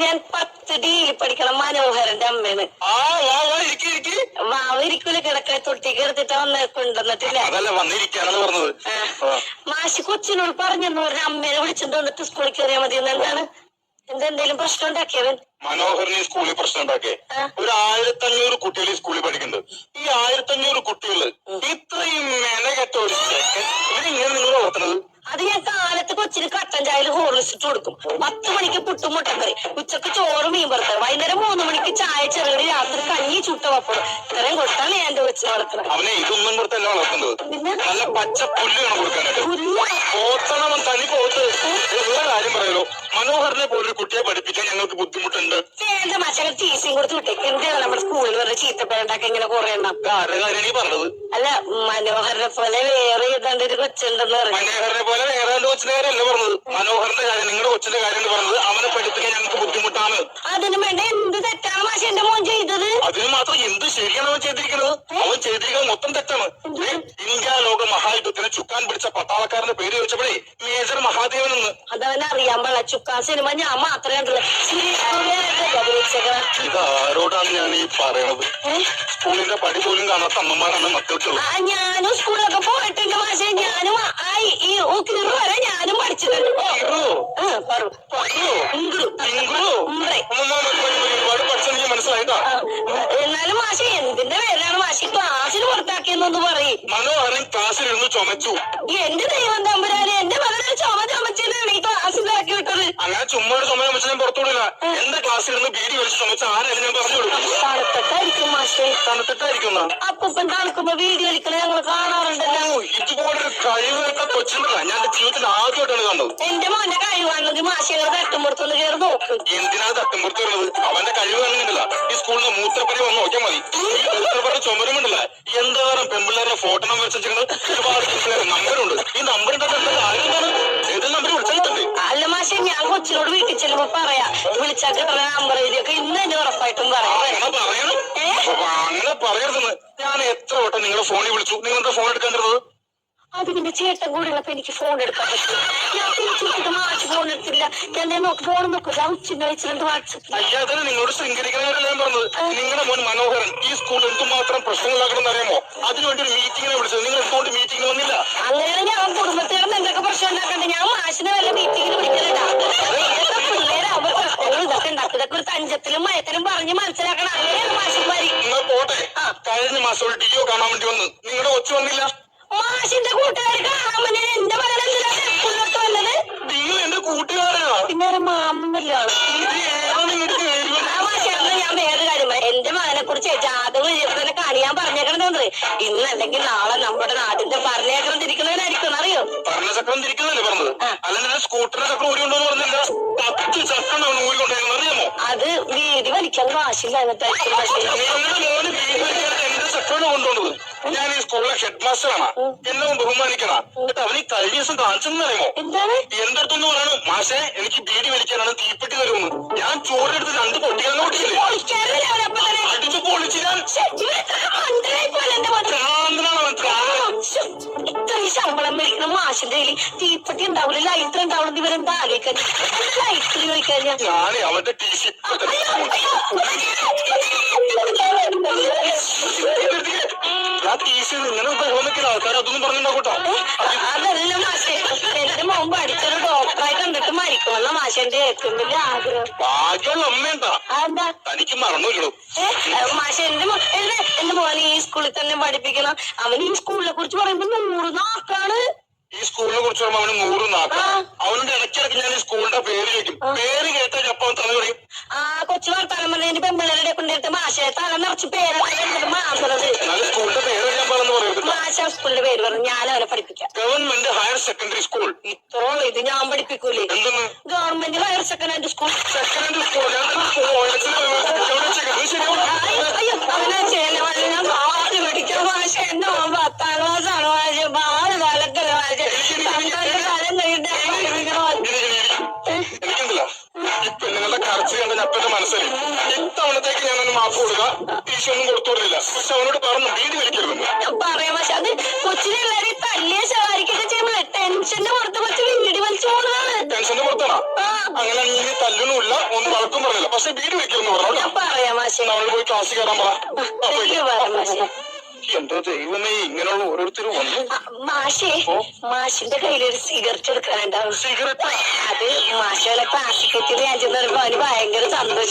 ഞാൻ പത്ത് ഡിയിൽ പഠിക്കണം മനോഹരന്റെ അമ്മയാണ് മാവ് ഇരിക്കൂല കിടക്ക തൊട്ടിക്ക് എടുത്തിട്ട് വന്ന് കൊണ്ടുവന്നിട്ടില്ല. മാഷി കൊച്ചിനോട് പറഞ്ഞെന്ന് പറഞ്ഞ അമ്മേനെ വിളിച്ചിട്ട് വന്നിട്ട് സ്കൂളിൽ കയറിയാൽ മതി എന്താണ് എന്തെന്തേലും പ്രശ്നം ഉണ്ടാക്കിയവൻ മനോഹരന് സ്കൂളിൽ പ്രശ്നം ഉണ്ടാക്കിയ. ഒരു ആയിരത്തി അഞ്ഞൂറ് കുട്ടികൾ സ്കൂളിൽ പഠിക്കുന്നുണ്ട്. ഈ ആയിരത്തി അഞ്ഞൂറ് കുട്ടികൾ ഇത്രയും മെനകെട്ട ഒരു ചെക്കൻ ഇവരിങ്ങനെ നിങ്ങൾ വളർത്തുന്നത് അത് ഞാൻ കാലത്ത് കൊച്ചിന് കട്ടൻ ചായയിൽ ഹോർലിക്സ് ഇട്ട് കൊടുക്കും പുട്ടും ഉച്ചയ്ക്ക് ചോറ് മീൻ വറുത്തത്. വൈകുന്നേരം മൂന്ന് മണിക്ക് ചായ ചെറുകടി രാത്രി കഞ്ഞി ചുട്ട പപ്പടം. ഇത്രയും കൊടുത്താണ് ഞാൻ എന്റെ കൊച്ചിനെ വളർത്തുന്നത് അവനെ ഇതൊന്നും കൊടുത്തല്ല വളർത്തുന്നത്? പിന്നെ? നല്ല പച്ച പുല്ല് വേണം കൊടുക്കാനായിട്ട്. പുല്ല്? പോത്തണവൻ തനി പോത്ത്? എല്ലാ കാര്യം പറയലോ? മനോഹരനെ പോലൊരു കുട്ടിയെ പഠിപ്പിക്കാൻ ഞങ്ങൾക്ക് ബുദ്ധിമുട്ടുണ്ട്. വേണ്ട മച്ചകൾ ടീസിയും കൊടുത്ത് വിട്ടേക്ക് എന്താണ് നമ്മുടെ സ്കൂളിൽ വരെ ചീത്തപ്പേരുണ്ടാക്കി ഇങ്ങനെ കുറെ എണ്ണം? ഇത് ആരുടെ കാര്യമാണ് പറഞ്ഞത് അല്ല മനോഹരനെ പോലെ വേറെ ഏതാണ്ട് ഒരു കൊച്ചുണ്ടെന്ന് പറഞ്ഞു മനോഹരനെ പോലെ വേറെ രണ്ട് കൊച്ചിന്റെ കാര്യമല്ല പറഞ്ഞത്? മനോഹരന്റെ കാര്യം നിങ്ങളുടെ കൊച്ചിന്റെ കാര്യം പറഞ്ഞത്? പഠിപ്പിക്കാൻ ഞങ്ങൾക്ക് ബുദ്ധിമുട്ടാണ്. അതിന് വേണ്ട എന്ത് തെറ്റാണ് മാഷ എന്റെ മോൻ ചെയ്തത്? അതിന് മാത്രം എന്ത് ശരിയാണ് അവൻ ചെയ്തിരിക്കുന്നത്? അവൻ ചെയ്തിരിക്കുന്നത് മൊത്തം തെറ്റാണ്? ഇന്ത്യ ലോക മഹായുദ്ധത്തിന് ചുക്കാൻ പിടിച്ച പട്ടാളക്കാരന്റെ പേര് ചോദിച്ചപ്പോഴേ മേജർ മഹാദേവൻ എന്ന്. അതവൻ അറിയാൻ പാടില്ല. ചുക്കാ സിനിമ ഞാൻ മാത്രമേ കണ്ടുള്ളൂ? ഇത് ആരോടാണ് ഞാൻ ഈ പറയണത്? സ്കൂളിന്റെ പടി പോലും കാണാത്ത അമ്മമാരാണ് മക്കൾക്കുള്ളത് ഞാനും സ്കൂളിലൊക്കെ പോയിട്ടുണ്ട് മാഷെ. ഞാനും ആ ഈ ഊക്കിനിറ് വരെ ഞാനും ആ, എന്നാലും മാഷി എന്തിന്റെ പേരാണ് മാഷി ക്ലാസ്സിൽ പുറത്താക്കിയെന്നൊന്ന് പറയും. മനോഹരൻ ക്ലാസ്സിലിരുന്ന് ചുമച്ചു. എന്റെ ദൈവം തമ്പുരാനെ എന്റെ മകനെ ചുമ ചുമച്ചാണ് ഈ ക്ലാസ്സിലാക്കി വിട്ടത്. അങ്ങനെ ചുമ്മാ ഒരു ചുമ ചുമച്ച് ഞാൻ പുറത്തുവിടില്ല. എന്റെ ക്ലാസ്സിലിരുന്ന് ബീഡി വലിച്ച് ചുമച്ച ആരായാലും ഞാൻ പറഞ്ഞു കൊടുക്കും തണുത്തിട്ടായിരിക്കും അപ്പൂപ്പൻ തണുക്കുമ്പോ വീഡിയോ ഞങ്ങൾ കാണാറുണ്ടല്ലോ. ഇതുപോലൊരു ഞാൻ എന്റെ ജീവിതത്തിൽ ആദ്യമായിട്ടാണ് കാണുന്നത് എന്റെ മോന്റെ കഴിവാണെങ്കിൽ മാഷികൾ തട്ടുമ്പുറത്തൊന്ന് കയറി നോക്ക്. എന്തിനാ തട്ടുമ്പുറത്ത് വരുന്നത്? അവന്റെ കഴിവ് കണ്ടില്ല ഈ സ്കൂളിൽ നിന്ന് മൂത്രപ്പടി വന്ന് നോക്കിയാൽ മതി. ഈ മൂത്രപ്പടി ചുമരുമുണ്ടല്ല പറയുക പെൺപിള്ളേരുടെ ഫോട്ടോ നമ്പർ വെച്ചിട്ടുണ്ട് ഒരുപാട് നമ്പറുണ്ട് ഈ നമ്പർ നമ്പർ അല്ല മാഷെ ഞാൻ കൊച്ചിനോട് വീട്ടിൽ ചെല്ലുമ്പോ പറയാ. വിളിച്ചാൽ കിട്ടുന്ന നമ്പർ എഴുതിയൊക്കെ ഇന്ന് തന്നെ ഉറപ്പായിട്ടും പറയാം. അങ്ങനെ പറയരുതെന്ന്. ഞാൻ എത്ര വട്ടം നിങ്ങളെ ഫോണിൽ വിളിച്ചു. നിങ്ങളുടെ ഫോൺ എടുക്കാണ്ടിരുന്നത്? അത് പിന്നെ ചേട്ടൻ കൂടെ ഉള്ളപ്പോ എനിക്ക് ഫോൺ എടുക്കാൻ പറ്റില്ല. ഞാൻ വിളിച്ചിട്ട് മാഷ് ഫോൺ എടുത്തില്ല. ഞാൻ നോക്ക് ഫോൺ നോക്കില്ല അയ്യാ അതിന് നിങ്ങളോട് ശൃംഖരിക്കണവരല്ല ഞാൻ പറഞ്ഞത്? നിങ്ങളുടെ മോൻ മനോഹരൻ ഈ സ്കൂളിൽ എന്തുമാത്രം പ്രശ്നങ്ങളാക്കണം അറിയാമോ? അതിനുവേണ്ടി ഒരു മീറ്റിംഗിനെ വിളിച്ചത്. നിങ്ങൾ എന്തുകൊണ്ട് മീറ്റിംഗിന് വന്നില്ല? അങ്ങനെ ഞാൻ കുടുംബത്തിലും എന്തൊക്കെ പ്രശ്നം ഉണ്ടാക്കണ്ട? ഞാൻ മാഷിനെ വല്ല മീറ്റിങ്ങിന് വിളിക്കലുണ്ടാ? പിള്ളേരാവുമ്പോ പ്രശ്നങ്ങൾ ഇതൊക്കെ ഉണ്ടാക്കും ഇതൊക്കെ ഒരു തഞ്ചത്തിലും മയത്തിലും പറഞ്ഞ് മനസ്സിലാക്കണം. കഴിഞ്ഞ മാസം ഒരു ഡിയോ കാണാൻ വേണ്ടി വന്ന്. നിങ്ങളുടെ കൊച്ചു വന്നില്ല? മാഷിന്റെ കൂട്ടുകാർ കാണാൻ വേണ്ടി എന്റെ വന്നത്? എന്റെ കൂട്ടുകാരനാ. പിന്നെ ഞാൻ വേറെ കാര്യം മകനെ കുറിച്ച് ജാതകം എഴുതുന്ന കാണിയാൻ പറഞ്ഞേക്കണത് ഇന്ന് അല്ലെങ്കിൽ നാളെ നമ്മുടെ നാട്ടിന്റെ പറഞ്ഞേക്കണം തിരിക്കുന്നവനായിരിക്കും അറിയോ? പറഞ്ഞ ചക്രം തിരിക്കുന്നല്ലേ പറഞ്ഞത് അല്ലെങ്കിൽ സ്കൂട്ടറിന്റെ ചക്രം ഊരിക്കൊണ്ടോ പറഞ്ഞില്ല. പത്ത് ചക്രം വീതി വലിക്കാൻ കാശില്ല ചക്രമാണ് കൊണ്ടുപോകുന്നത് ഞാൻ ഈ സ്കൂളിലെ ഹെഡ് മാസ്റ്ററാണ് എന്നെ ബഹുമാനിക്കണ. എന്നിട്ട് അവന് കഴിഞ്ഞ ദിവസം കാണിച്ചെന്ന് അറിയുമോ? എന്താണ്? എന്റെ അടുത്തൊന്ന് പറയണു. മാഷെ എനിക്ക് ബീഡി വലിക്കാനാണ് തീപ്പെട്ടി തരുമെന്ന്. ഞാൻ ചോറിനെടുത്ത് രണ്ട് പൊട്ടികളെ തന്നെ. അടിച്ചു പൊളിച്ച് ഞാൻ ശമ്പളം മേടിക്കുന്ന മാഷിന്റെ കയ്യിൽ തീപ്പെട്ടി ഉണ്ടാവില്ല ലൈറ്റർ ഉണ്ടാവില്ല ഇവരെന്താ ആലോചിക്കാൻ ലൈറ്റർ ചോദിക്കാൻ ഞാൻ അവന്റെ ഞാൻ ടി സി ഇങ്ങനെ ബഹുമതിക്കുന്ന ആൾക്കാർ അതൊന്നും പറഞ്ഞിട്ടുണ്ടാകൂട്ടോ അതല്ല മാഷെ. എന്റെ മോൻ അടിച്ചൊരു ഡോക്ടറായി കണ്ടിട്ട് മരിക്കുമെന്ന മാഷന്റെ ഏറ്റവും വലിയ ആഗ്രഹം. ഭാഗ്യമുള്ള അമ്മയുണ്ടാ അതെന്താ? തനിക്ക് മറന്നില്ലടോ ഏ, മാഷെ എന്റെ എന്റെ മോനെ ഈ സ്കൂളിൽ തന്നെ പഠിപ്പിക്കണം. അവൻ ഈ സ്കൂളിനെ കുറിച്ച് പറയുമ്പോ നൂറ് നാക്കാണ്. ഈ സ്കൂളിനെ കുറിച്ച് പറയുമ്പോൾ അവന് നൂറ് നാക്ക അവനോട് ഇടയ്ക്കിടയ്ക്ക് ഞാൻ ഈ സ്കൂളിന്റെ പേര് ചോദിക്കും. പേര് കേട്ടാൽ ജപ്പാൻ തന്നെ പറയും ആ കൊച്ചു വർത്താനം പറഞ്ഞതിന് പെമ്പിള്ളേരുടെ കൊണ്ടിരുത്ത മാഷെ തല നിറച്ച് എന്നാലും സ്കൂളിന്റെ പേര് ഞാൻ പറഞ്ഞു പറയരുത് മാഷ സ്കൂളിന്റെ പേര് പറഞ്ഞു ഞാൻ അവനെ പഠിപ്പിക്കാം. Government higher secondary school. ഇത്രയും ഇത് ഞാൻ പഠിപ്പിക്കൂലേ. എന്തെന്ന്? Government higher secondary school. Secondary school. ഞാൻ മനസ്സിൽ ഞാൻ ഞാനൊന്ന് മാപ്പ് കൊടുക്കാം ടീച്ചർ ഒന്നും കൊടുത്തോടില്ല പക്ഷെ അവനോട് പറഞ്ഞു വീട് വലിക്കരുതെന്ന് ഞാൻ പറയാം പക്ഷെ അത് കൊച്ചിനെ എല്ലാവരും തല്ലിയ ശകാരിക്കൊക്കെ ചെയ്യുമ്പോഴേ ടെൻഷന്റെ പുറത്ത് കൊച്ചു വീടി വലിച്ചു പോകുന്നതാണ് ടെൻഷന്റെ പുറത്താണോ? ആ. അങ്ങനെ നീ തല്ലുന്നുമില്ല ഒന്ന് ആർക്കും പറഞ്ഞില്ല. പക്ഷെ വീട് വെക്കരുന്ന് പറഞ്ഞു പറയാം മാഷെ. നമ്മൾ പോയി ക്ലാസ് കയറാൻ പറ. ദൈവമേ ഇങ്ങനെയുള്ള ഓരോരുത്തരും വന്നു. മാഷേ മാഷിന്റെ കയ്യിലൊരു സിഗരറ്റ് എടുക്കാനുണ്ടാവും. സിഗരറ്റ്? അത് മാഷ ക്ലാസ്സിൽ ഞാൻ ചെന്ന് പറയുമ്പോ അവന് ഭയങ്കര സന്തോഷം.